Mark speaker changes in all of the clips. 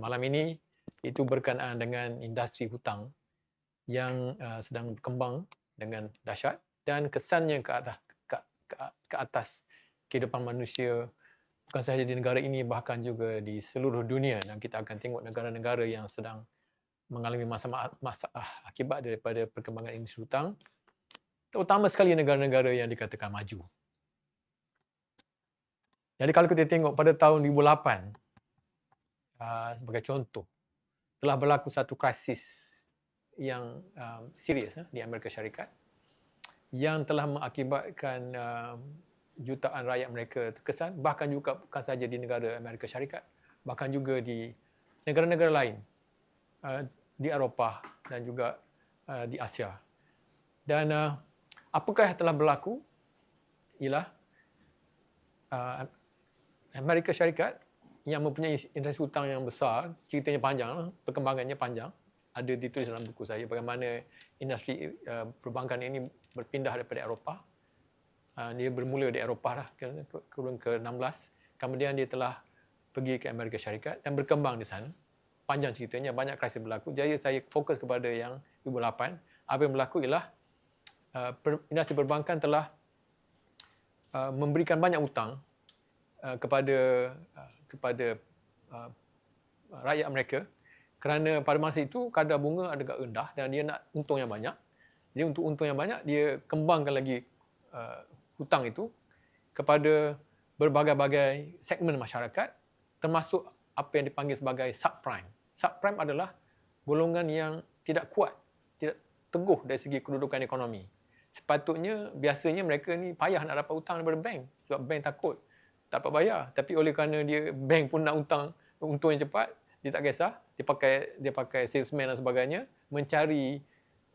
Speaker 1: Malam ini itu berkenaan dengan industri hutang yang uh, sedang berkembang dengan dahsyat dan kesannya ke atas ke, ke, ke atas kehidupan manusia bukan sahaja di negara ini bahkan juga di seluruh dunia dan kita akan tengok negara-negara yang sedang mengalami masalah, akibat daripada perkembangan industri hutang terutama sekali negara-negara yang dikatakan maju. Jadi kalau kita tengok pada tahun 2008 uh, sebagai contoh telah berlaku satu krisis yang um, serius uh, di Amerika Syarikat yang telah mengakibatkan uh, jutaan rakyat mereka terkesan bahkan juga bukan saja di negara Amerika Syarikat bahkan juga di negara-negara lain uh, di Eropah dan juga uh, di Asia. Dan uh, apakah yang telah berlaku? Ialah uh, Amerika Syarikat yang mempunyai industri hutang yang besar, ceritanya panjang, perkembangannya panjang. Ada ditulis dalam buku saya bagaimana industri uh, perbankan ini berpindah daripada Eropah. Uh, dia bermula di Eropah lah, ke, kurun ke-16. Kemudian dia telah pergi ke Amerika Syarikat dan berkembang di sana. Panjang ceritanya, banyak krisis berlaku. Jadi saya fokus kepada yang 2008. Apa yang berlaku ialah uh, industri perbankan telah uh, memberikan banyak hutang uh, kepada uh, kepada uh, rakyat mereka kerana pada masa itu kadar bunga agak rendah dan dia nak untung yang banyak. Jadi untuk untung yang banyak dia kembangkan lagi hutang itu kepada berbagai-bagai segmen masyarakat termasuk apa yang dipanggil sebagai subprime. Subprime adalah golongan yang tidak kuat, tidak teguh dari segi kedudukan ekonomi. Sepatutnya biasanya mereka ni payah nak dapat hutang daripada bank sebab bank takut tak dapat bayar. Tapi oleh kerana dia bank pun nak hutang untung yang cepat dia tak kisah. Dia pakai dia pakai salesman dan sebagainya mencari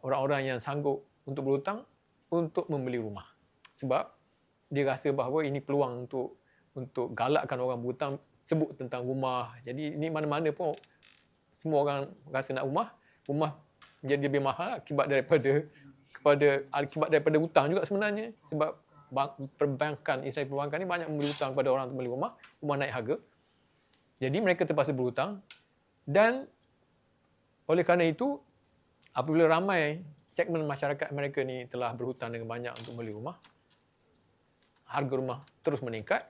Speaker 1: orang-orang yang sanggup untuk berhutang untuk membeli rumah. Sebab dia rasa bahawa ini peluang untuk untuk galakkan orang berhutang sebut tentang rumah. Jadi ini mana-mana pun semua orang rasa nak rumah. Rumah menjadi lebih mahal akibat daripada kepada akibat daripada hutang juga sebenarnya. Sebab perbankan, instansi perbankan ni banyak memberi hutang kepada orang untuk beli rumah, rumah naik harga. Jadi mereka terpaksa berhutang dan oleh kerana itu apabila ramai segmen masyarakat mereka ni telah berhutang dengan banyak untuk beli rumah, harga rumah terus meningkat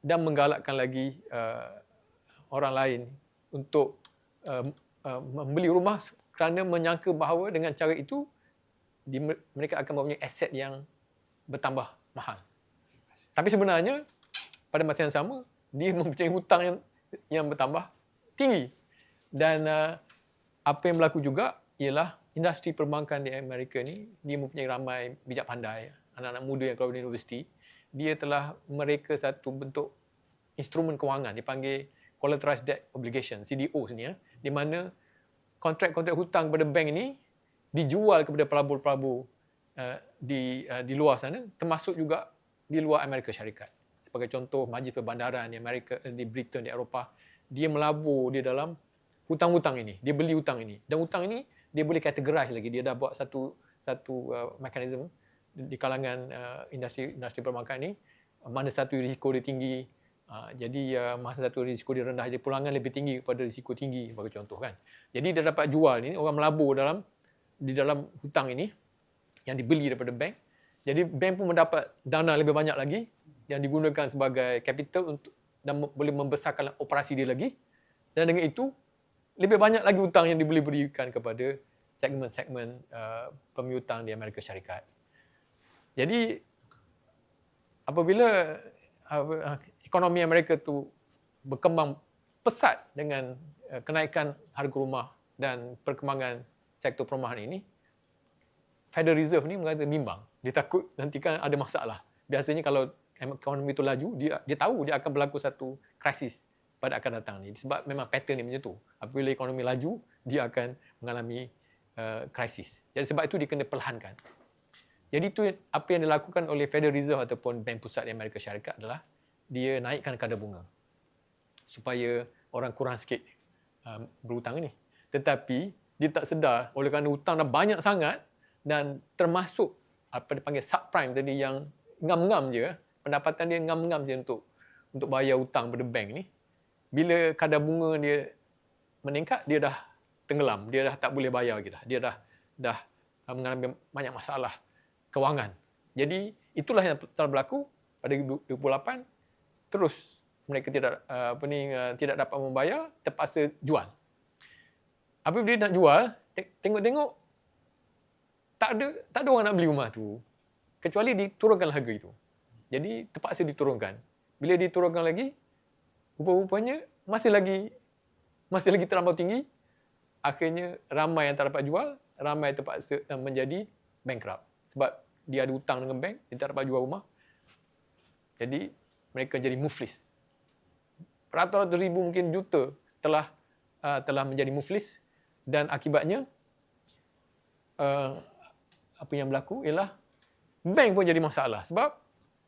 Speaker 1: dan menggalakkan lagi uh, orang lain untuk uh, uh, membeli rumah kerana menyangka bahawa dengan cara itu di, mereka akan mempunyai aset yang bertambah mahal. Tapi sebenarnya pada masa yang sama dia mempunyai hutang yang yang bertambah tinggi. Dan uh, apa yang berlaku juga ialah industri perbankan di Amerika ni dia mempunyai ramai bijak pandai anak-anak muda yang keluar dari universiti dia telah mereka satu bentuk instrumen kewangan dipanggil collateralized debt obligation CDO sini ya di mana kontrak-kontrak hutang kepada bank ini dijual kepada pelabur-pelabur Uh, di uh, di luar sana termasuk juga di luar Amerika Syarikat. Sebagai contoh majlis perbandaran di Amerika uh, di Britain di Eropah dia melabur di dalam hutang-hutang ini. Dia beli hutang ini. Dan hutang ini dia boleh categorize lagi. Dia dah buat satu satu uh, mekanisme di kalangan uh, industri industri perbankan ini mana satu risiko dia tinggi uh, jadi uh, masa satu risiko dia rendah jadi pulangan lebih tinggi pada risiko tinggi bagi contoh kan jadi dia dapat jual ini orang melabur dalam di dalam hutang ini yang dibeli daripada bank. Jadi bank pun mendapat dana lebih banyak lagi yang digunakan sebagai capital untuk dan boleh membesarkan operasi dia lagi. Dan dengan itu lebih banyak lagi hutang yang dibeli berikan kepada segmen-segmen uh, pemiutang di Amerika Syarikat. Jadi apabila uh, ekonomi Amerika tu berkembang pesat dengan uh, kenaikan harga rumah dan perkembangan sektor perumahan ini, Federal Reserve ni mengata bimbang. Dia takut nanti kan ada masalah. Biasanya kalau ekonomi itu laju, dia dia tahu dia akan berlaku satu krisis pada akan datang ni. Sebab memang pattern ni macam tu. Apabila ekonomi laju, dia akan mengalami uh, krisis. Jadi sebab itu dia kena perlahankan. Jadi itu apa yang dilakukan oleh Federal Reserve ataupun Bank Pusat di Amerika Syarikat adalah dia naikkan kadar bunga supaya orang kurang sikit um, berhutang ni. Tetapi dia tak sedar oleh kerana hutang dah banyak sangat, dan termasuk apa dipanggil subprime tadi yang ngam-ngam je pendapatan dia ngam-ngam je untuk untuk bayar hutang pada bank ni bila kadar bunga dia meningkat, dia dah tenggelam. Dia dah tak boleh bayar lagi dah. Dia dah dah mengalami banyak masalah kewangan. Jadi itulah yang telah berlaku pada 2008 terus mereka tidak uh, apa ni uh, tidak dapat membayar terpaksa jual. Apabila dia nak jual, tengok-tengok tak ada tak ada orang nak beli rumah tu kecuali diturunkan harga itu. Jadi terpaksa diturunkan. Bila diturunkan lagi, rupa-rupanya masih lagi masih lagi terlampau tinggi. Akhirnya ramai yang tak dapat jual, ramai terpaksa uh, menjadi bankrupt. Sebab dia ada hutang dengan bank, dia tak dapat jual rumah. Jadi mereka jadi muflis. Ratus-ratus ribu mungkin juta telah uh, telah menjadi muflis dan akibatnya uh, apa yang berlaku ialah bank pun jadi masalah sebab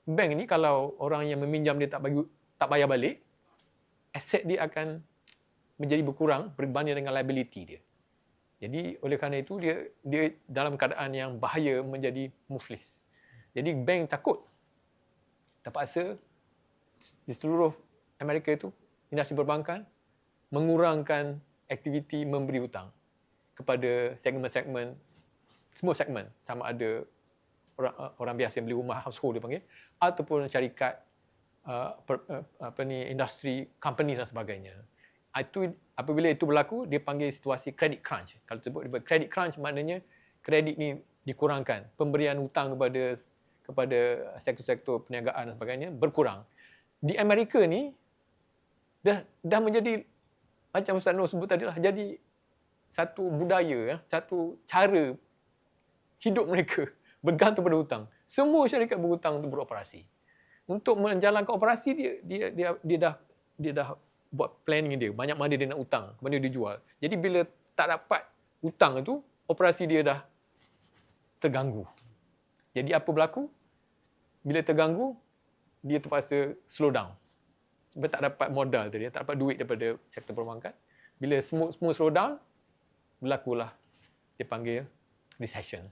Speaker 1: bank ni kalau orang yang meminjam dia tak bagi tak bayar balik aset dia akan menjadi berkurang berbanding dengan liability dia. Jadi oleh kerana itu dia dia dalam keadaan yang bahaya menjadi muflis. Jadi bank takut terpaksa di seluruh Amerika itu industri perbankan mengurangkan aktiviti memberi hutang kepada segmen-segmen semua segmen. Sama ada orang orang biasa yang beli rumah household dia panggil ataupun syarikat uh, per, uh, apa ni industri company dan sebagainya. Itu apabila itu berlaku dia panggil situasi credit crunch. Kalau sebut credit crunch maknanya kredit ni dikurangkan. Pemberian hutang kepada kepada sektor-sektor perniagaan dan sebagainya berkurang. Di Amerika ni dah dah menjadi macam Ustaz Nur sebut tadi lah jadi satu budaya ya, satu cara hidup mereka bergantung pada hutang semua syarikat berhutang untuk beroperasi untuk menjalankan operasi dia dia dia, dia dah dia dah buat planning dia. Banyak mana dia nak hutang, mana dia jual. Jadi bila tak dapat hutang itu, operasi dia dah terganggu. Jadi apa berlaku? Bila terganggu, dia terpaksa slow down. Sebab tak dapat modal tadi, tak dapat duit daripada sektor perbankan. Bila semua, semua slow down, berlakulah dia panggil recession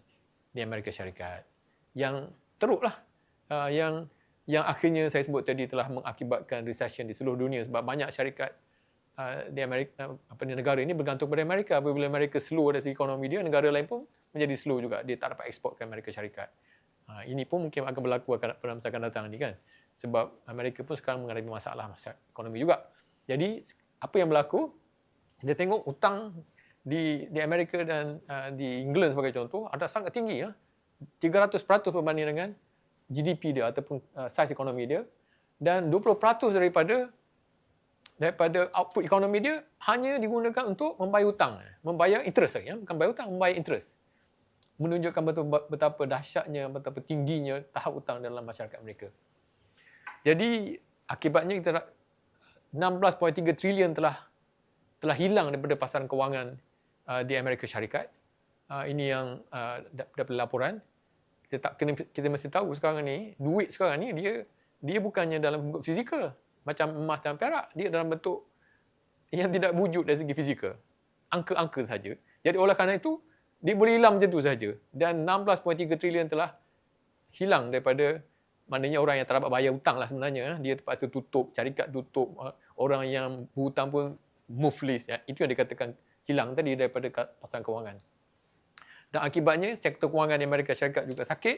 Speaker 1: di Amerika Syarikat. Yang teruklah. Uh, yang yang akhirnya saya sebut tadi telah mengakibatkan recession di seluruh dunia sebab banyak syarikat uh, di Amerika apa ni negara ini bergantung pada Amerika. Apabila Amerika slow dari segi ekonomi dia negara lain pun menjadi slow juga. Dia tak dapat ekspor ke Amerika Syarikat. Uh, ini pun mungkin akan berlaku akan, pada masa akan datang ni kan. Sebab Amerika pun sekarang mengalami masalah masalah ekonomi juga. Jadi apa yang berlaku? Kita tengok hutang di di Amerika dan uh, di England sebagai contoh ada sangat tinggi ya 300% berbanding dengan GDP dia ataupun uh, saiz ekonomi dia dan 20% daripada daripada output ekonomi dia hanya digunakan untuk membayar hutang, membayar interest ya, bukan bayar hutang, membayar interest. Menunjukkan betul betapa dahsyatnya, betapa tingginya tahap hutang dalam masyarakat mereka. Jadi akibatnya kita 16.3 trilion telah telah hilang daripada pasaran kewangan uh, di Amerika Syarikat. Uh, ini yang uh, daripada laporan. Kita tak kena kita mesti tahu sekarang ni duit sekarang ni dia dia bukannya dalam bentuk fizikal. Macam emas dan perak dia dalam bentuk yang tidak wujud dari segi fizikal. Angka-angka saja jadi oleh kerana itu dia boleh hilang macam tu saja dan 16.3 trilion telah hilang daripada maknanya orang yang tak dapat bayar hutang lah sebenarnya. Dia terpaksa tutup syarikat tutup orang yang berhutang pun muflis. Ya. itu yang dikatakan hilang tadi daripada pasaran kewangan dan akibatnya sektor kewangan di Amerika Syarikat juga sakit.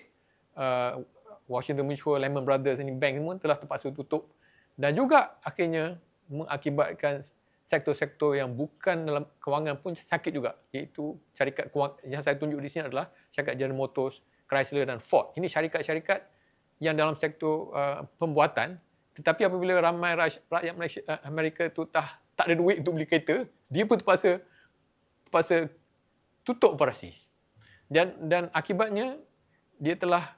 Speaker 1: Uh, Washington Mutual, Lehman Brothers ini bank semua telah terpaksa tutup dan juga akhirnya mengakibatkan sektor-sektor yang bukan dalam kewangan pun sakit juga iaitu syarikat kewangan yang saya tunjuk di sini adalah syarikat General Motors, Chrysler dan Ford. Ini syarikat-syarikat yang dalam sektor uh, pembuatan tetapi apabila ramai rakyat Malaysia, uh, Amerika itu tak tak ada duit untuk beli kereta, dia pun terpaksa terpaksa tutup operasi. Dan dan akibatnya dia telah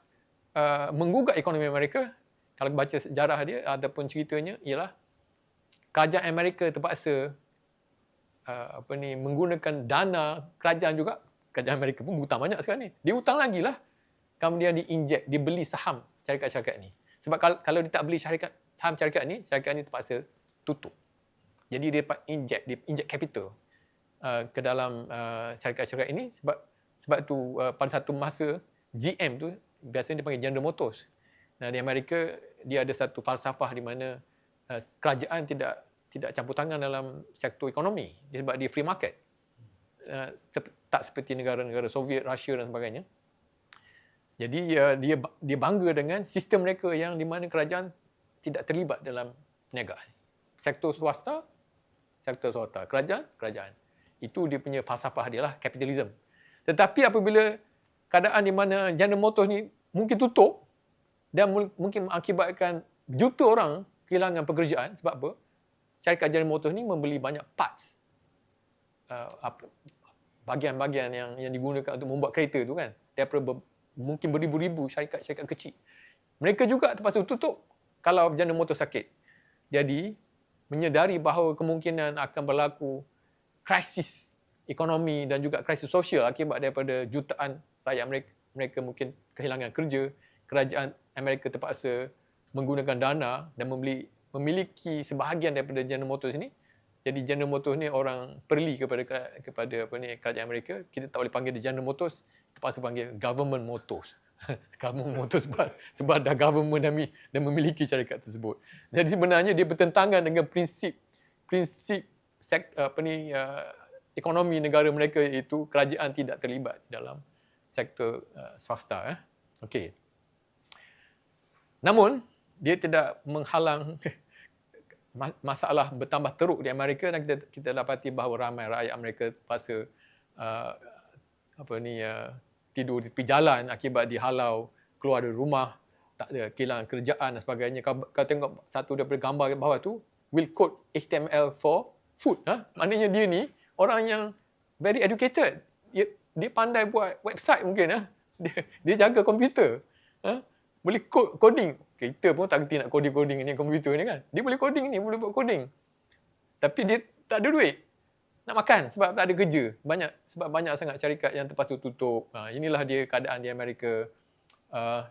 Speaker 1: uh, menggugat ekonomi Amerika. Kalau baca sejarah dia ataupun ceritanya ialah kerajaan Amerika terpaksa uh, apa ni menggunakan dana kerajaan juga. Kerajaan Amerika pun hutang banyak sekarang ni. Dia hutang lagi lah. Kemudian diinjek dia beli saham syarikat-syarikat ni. Sebab kalau, kalau dia tak beli syarikat saham syarikat ni syarikat ni terpaksa tutup. Jadi dia dapat injek dia injek capital uh, ke dalam uh, syarikat-syarikat ini sebab sebab tu uh, pada satu masa GM tu biasanya dia panggil General Motors. Nah di Amerika dia ada satu falsafah di mana uh, kerajaan tidak tidak campur tangan dalam sektor ekonomi sebab dia free market. Uh, tak seperti negara-negara Soviet, Rusia dan sebagainya. Jadi uh, dia dia bangga dengan sistem mereka yang di mana kerajaan tidak terlibat dalam perniagaan. Sektor swasta, sektor swasta. Kerajaan, kerajaan. Itu dia punya falsafah dia lah, kapitalisme. Tetapi apabila keadaan di mana General Motors ni mungkin tutup dan mungkin mengakibatkan juta orang kehilangan pekerjaan sebab apa? Syarikat General Motors ni membeli banyak parts uh, bahagian-bahagian yang yang digunakan untuk membuat kereta tu kan daripada ber, mungkin beribu-ribu syarikat-syarikat kecil. Mereka juga terpaksa tutup kalau General Motors sakit. Jadi menyedari bahawa kemungkinan akan berlaku krisis ekonomi dan juga krisis sosial akibat daripada jutaan rakyat mereka, mereka mungkin kehilangan kerja, kerajaan Amerika terpaksa menggunakan dana dan membeli memiliki sebahagian daripada General Motors ini. Jadi General Motors ni orang perli kepada kepada apa ni kerajaan Amerika. Kita tak boleh panggil dia General Motors terpaksa panggil Government Motors. Government Motors sebab sebab dah government dah, dah memiliki syarikat tersebut. Jadi sebenarnya dia bertentangan dengan prinsip prinsip sek, apa ni uh, ekonomi negara mereka itu kerajaan tidak terlibat dalam sektor uh, swasta eh. Okey. Namun dia tidak menghalang masalah bertambah teruk di Amerika dan kita kita dapati bahawa ramai rakyat Amerika terpaksa uh, apa ni uh, tidur di tepi jalan akibat dihalau keluar dari rumah tak ada kehilangan kerjaan dan sebagainya. Kau, kau tengok satu daripada gambar bawah tu will code HTML for food ha? maknanya dia ni orang yang very educated dia, dia pandai buat website mungkin ha? dia, dia jaga komputer ha? boleh code, coding kita pun tak kerti nak coding-coding ni komputer ni kan. Dia boleh coding ni, boleh buat coding. Tapi dia tak ada duit. Nak makan sebab tak ada kerja. Banyak sebab banyak sangat syarikat yang terpaksa tutup. Ha, inilah dia keadaan di Amerika. Uh,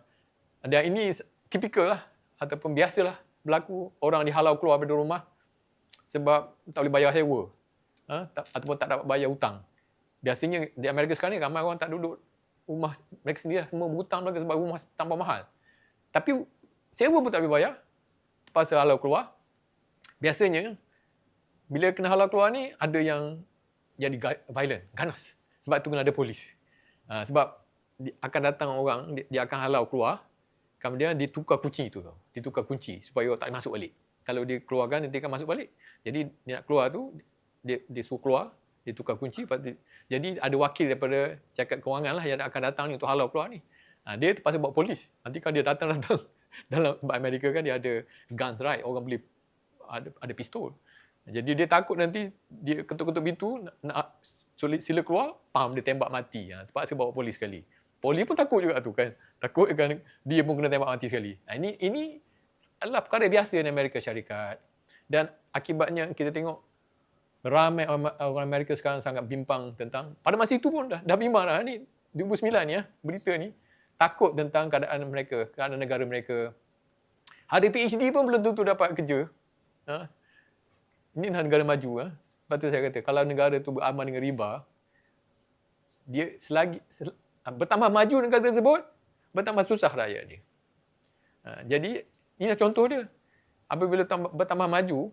Speaker 1: dan ini tipikal lah ataupun biasalah berlaku orang dihalau keluar dari rumah sebab tak boleh bayar sewa. Ha, tak, ataupun tak dapat bayar hutang. Biasanya di Amerika sekarang ni ramai orang tak duduk rumah mereka sendiri lah. semua berhutang mereka sebab rumah tambah mahal. Tapi sewa pun tak boleh bayar. Terpaksa halau keluar. Biasanya, bila kena halau keluar ni, ada yang jadi violent, ganas. Sebab tu kena ada polis. Ha, sebab akan datang orang, dia akan halau keluar, kemudian dia tukar kunci tu tau. Dia tukar kunci supaya orang tak masuk balik. Kalau dia keluarkan, nanti akan masuk balik. Jadi dia nak keluar tu, dia, dia suruh keluar, dia tukar kunci. Jadi ada wakil daripada syarikat kewangan lah yang akan datang ni untuk halau keluar ni. Ha, dia terpaksa bawa polis. Nanti kalau dia datang-datang, dalam Amerika kan dia ada guns right orang boleh ada ada pistol jadi dia takut nanti dia ketuk-ketuk pintu nak sulit sila keluar pam dia tembak mati ha terpaksa bawa polis sekali polis pun takut juga tu kan takut kan dia pun kena tembak mati sekali nah, ini ini adalah perkara biasa di Amerika Syarikat dan akibatnya kita tengok ramai orang Amerika sekarang sangat bimbang tentang pada masa itu pun dah dah bimbang dah ni 2009 ni ya berita ni takut tentang keadaan mereka, keadaan negara mereka. Ada PhD pun belum tentu dapat kerja. Ha? Ini negara maju. Ha? Lepas tu saya kata, kalau negara tu beraman dengan riba, dia selagi sel, bertambah maju negara tersebut, bertambah susah rakyat dia. Ha, jadi, ini contoh dia. Apabila tambah, bertambah maju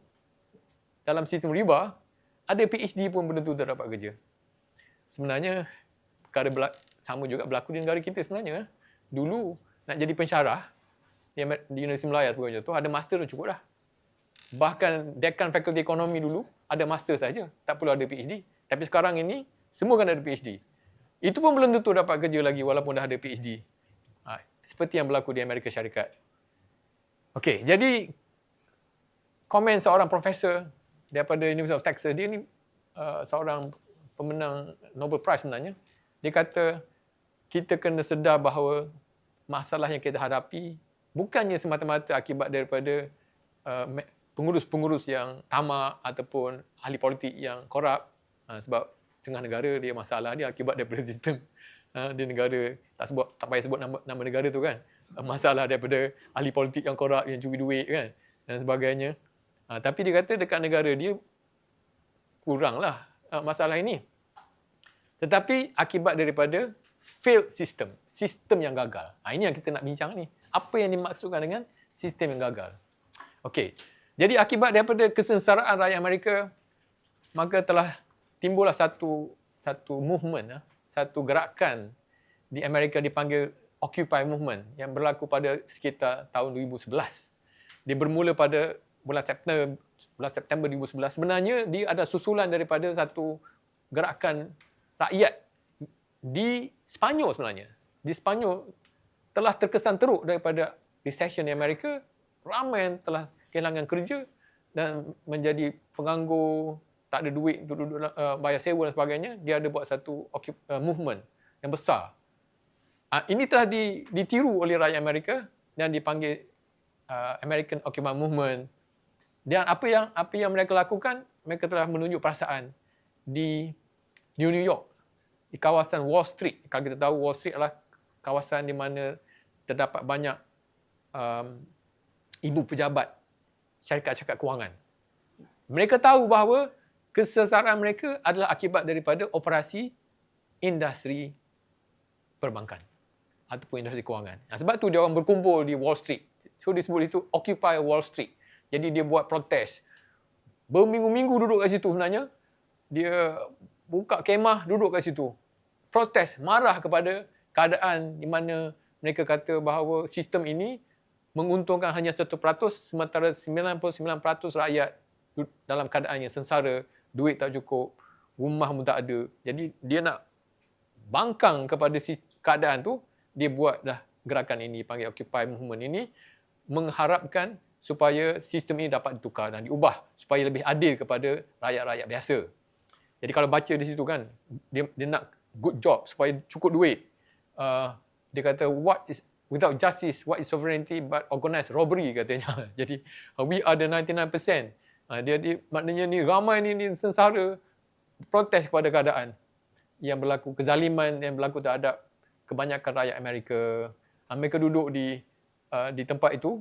Speaker 1: dalam sistem riba, ada PhD pun belum tentu dapat kerja. Sebenarnya, perkara sama juga berlaku di negara kita sebenarnya. Dulu nak jadi pensyarah di, di Universiti Melaya sebagai contoh ada master tu cukup dah. Bahkan dekan fakulti ekonomi dulu ada master saja, tak perlu ada PhD. Tapi sekarang ini semua kan ada PhD. Itu pun belum tentu dapat kerja lagi walaupun dah ada PhD. Ha, seperti yang berlaku di Amerika Syarikat. Okey, jadi komen seorang profesor daripada University of Texas, dia ni uh, seorang pemenang Nobel Prize sebenarnya. Dia kata kita kena sedar bahawa masalah yang kita hadapi bukannya semata-mata akibat daripada uh, pengurus-pengurus yang tamak ataupun ahli politik yang korup uh, sebab tengah negara dia masalah dia akibat daripada sistem uh, di negara tak sebut tak payah sebut nama, nama negara tu kan masalah daripada ahli politik yang korup yang curi duit kan dan sebagainya uh, tapi dia kata dekat negara dia kuranglah uh, masalah ini tetapi akibat daripada failed system, sistem yang gagal. Ha, ini yang kita nak bincang ni. Apa yang dimaksudkan dengan sistem yang gagal? Okey. Jadi akibat daripada kesengsaraan rakyat Amerika, maka telah timbullah satu satu movement, satu gerakan di Amerika dipanggil Occupy Movement yang berlaku pada sekitar tahun 2011. Dia bermula pada bulan September bulan September 2011. Sebenarnya dia ada susulan daripada satu gerakan rakyat di Sepanyol sebenarnya. Di Sepanyol telah terkesan teruk daripada recession di Amerika, ramai yang telah kehilangan kerja dan menjadi penganggur, tak ada duit untuk duduk uh, bayar sewa dan sebagainya, dia ada buat satu uh, movement yang besar. Uh, ini telah di, ditiru oleh rakyat Amerika dan dipanggil uh, American Occupy Movement. Dan apa yang apa yang mereka lakukan, mereka telah menunjuk perasaan di New York, di kawasan Wall Street. Kalau kita tahu Wall Street adalah kawasan di mana terdapat banyak um, ibu pejabat syarikat-syarikat kewangan. Mereka tahu bahawa kesesaran mereka adalah akibat daripada operasi industri perbankan ataupun industri kewangan. Nah, sebab tu dia orang berkumpul di Wall Street. So disebut itu Occupy Wall Street. Jadi dia buat protes. Berminggu-minggu duduk kat situ sebenarnya. Dia buka kemah duduk kat situ. Protes, marah kepada keadaan di mana mereka kata bahawa sistem ini menguntungkan hanya 1% sementara 99% rakyat dalam keadaan yang sengsara duit tak cukup, rumah pun tak ada. Jadi dia nak bangkang kepada keadaan tu, dia buat dah gerakan ini panggil Occupy Movement ini mengharapkan supaya sistem ini dapat ditukar dan diubah supaya lebih adil kepada rakyat-rakyat biasa. Jadi kalau baca di situ kan, dia, dia nak good job supaya cukup duit. Uh, dia kata what is without justice, what is sovereignty but organized robbery katanya. Jadi we are the 99%. Ha, dia, dia maknanya ni ramai ni, ni sengsara protes kepada keadaan yang berlaku kezaliman yang berlaku terhadap kebanyakan rakyat Amerika. Ha, mereka duduk di uh, di tempat itu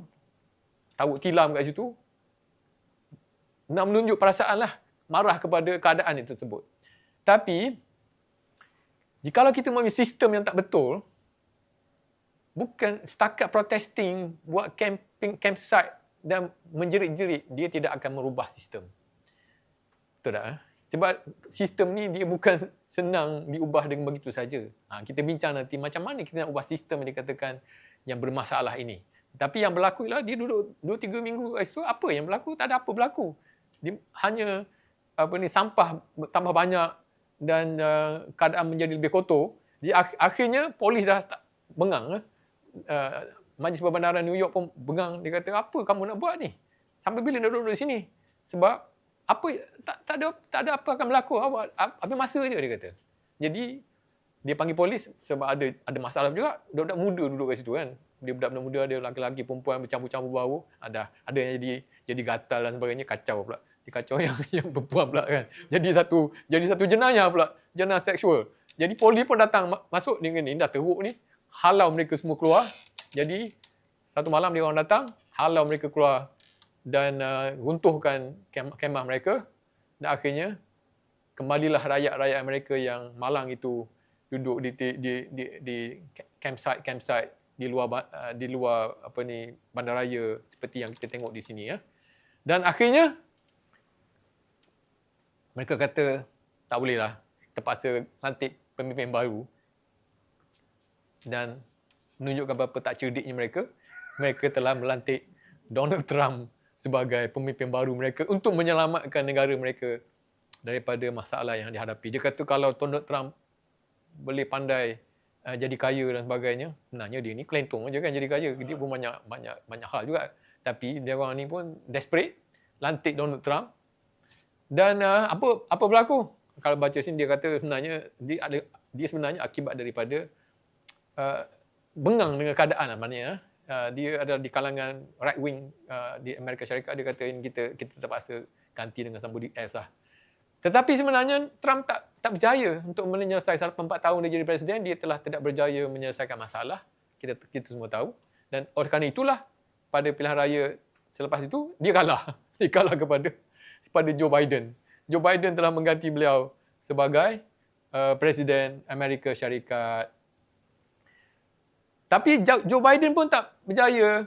Speaker 1: tawuk tilam kat situ nak menunjuk perasaan lah marah kepada keadaan itu tersebut. Tapi jikalau kita mempunyai sistem yang tak betul bukan setakat protesting buat camping campsite dan menjerit-jerit, dia tidak akan merubah sistem. Betul tak? Eh? Sebab sistem ni dia bukan senang diubah dengan begitu saja. Ha, kita bincang nanti macam mana kita nak ubah sistem yang dikatakan yang bermasalah ini. Tapi yang berlaku ialah dia duduk 2-3 minggu situ, apa yang berlaku? Tak ada apa berlaku. Dia hanya apa ni sampah tambah banyak dan uh, keadaan menjadi lebih kotor. Dia akhirnya polis dah tak bengang. Eh? Uh, Majlis Perbandaran New York pun bengang. Dia kata, apa kamu nak buat ni? Sampai bila nak duduk di sini? Sebab apa tak, tak ada tak ada apa akan berlaku. Apa, apa masa je dia kata. Jadi dia panggil polis sebab ada ada masalah juga. Budak-budak muda duduk kat situ kan. Dia budak-budak muda ada lelaki perempuan bercampur-campur bau. Ada ada yang jadi jadi gatal dan sebagainya kacau pula. Dia kacau yang yang perempuan pula kan. Jadi satu jadi satu jenayah pula. Jenayah seksual. Jadi polis pun datang masuk dengan ni dah teruk ni. Halau mereka semua keluar. Jadi satu malam dia orang datang, halau mereka keluar dan uh, runtuhkan kem- kemah mereka dan akhirnya kembalilah rakyat-rakyat Amerika yang malang itu duduk di di di, di campsite campsite di luar uh, di luar apa ni bandaraya seperti yang kita tengok di sini ya. Dan akhirnya mereka kata tak bolehlah terpaksa lantik pemimpin baru dan menunjukkan betapa tak cerdiknya mereka, mereka telah melantik Donald Trump sebagai pemimpin baru mereka untuk menyelamatkan negara mereka daripada masalah yang dihadapi. Dia kata kalau Donald Trump boleh pandai uh, jadi kaya dan sebagainya, sebenarnya dia ni kelentung aja kan jadi kaya. Dia pun banyak banyak banyak hal juga. Tapi dia orang ni pun desperate lantik Donald Trump. Dan uh, apa apa berlaku? Kalau baca sini dia kata sebenarnya dia ada dia sebenarnya akibat daripada uh, bengang dengan keadaan lah maknanya uh, dia ada di kalangan right wing uh, di Amerika Syarikat dia kata ini kita kita terpaksa ganti dengan somebody else lah. Tetapi sebenarnya Trump tak tak berjaya untuk menyelesaikan empat tahun dia jadi presiden dia telah tidak berjaya menyelesaikan masalah kita kita semua tahu dan oleh kerana itulah pada pilihan raya selepas itu dia kalah dia kalah kepada kepada Joe Biden. Joe Biden telah mengganti beliau sebagai uh, presiden Amerika Syarikat tapi Joe Biden pun tak berjaya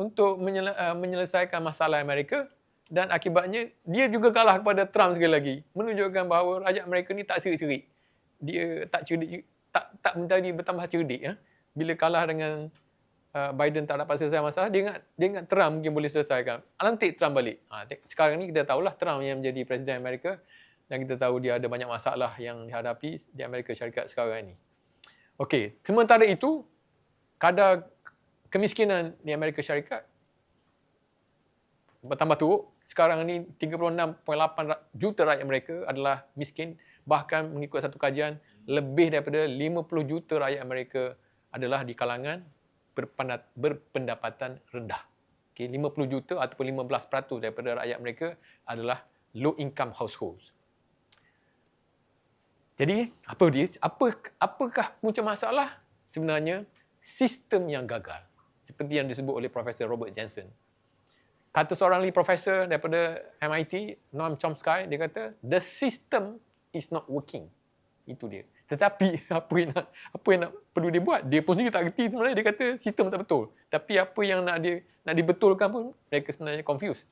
Speaker 1: untuk uh, menyelesaikan masalah Amerika dan akibatnya dia juga kalah kepada Trump sekali lagi menunjukkan bahawa rakyat Amerika ni tak cerdik-cerdik dia tak cerdik tak tak menjadi bertambah cerdik ya. Bila kalah dengan uh, Biden tak dapat selesai masalah dia ingat dia ingat Trump mungkin boleh selesaikan. Lantik Trump balik. Ha, sekarang ni kita tahulah Trump yang menjadi presiden Amerika dan kita tahu dia ada banyak masalah yang dihadapi di Amerika Syarikat sekarang ini. Okey sementara itu kadar kemiskinan di Amerika Syarikat bertambah teruk sekarang ni 36.8 juta rakyat mereka adalah miskin bahkan mengikut satu kajian lebih daripada 50 juta rakyat mereka adalah di kalangan berpendapatan rendah. Okay, 50 juta ataupun 15% daripada rakyat mereka adalah low income households. Jadi, apa dia? Apa apakah punca masalah? Sebenarnya sistem yang gagal. Seperti yang disebut oleh Profesor Robert Jensen kata seorang lagi profesor daripada MIT, Noam Chomsky, dia kata the system is not working. Itu dia. Tetapi apa yang nak apa yang nak perlu dia buat? Dia pun sendiri tak reti sebenarnya dia kata sistem tak betul. Tapi apa yang nak dia nak dibetulkan pun mereka sebenarnya confused.